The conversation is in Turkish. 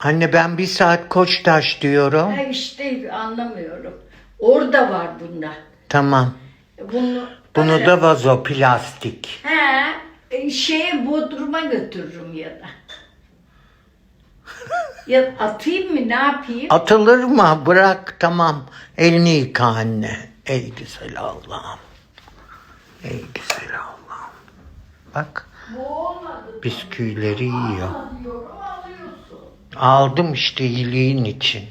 Anne ben bir saat Koçtaş diyorum. Ha işte anlamıyorum. Orada var bunda. Tamam. Bunu Bunu öyle- da vazo plastik. He, e, şeye Bodrum'a götürürüm ya da. ya atayım mı ne yapayım? Atılır mı? Bırak tamam. Elini yıka anne. Ey güzel Allah'ım. Ey güzel Allah'ım. Bak Bu olmadı. bisküvileri yiyor. Alıyorsun. Aldım işte iyiliğin için.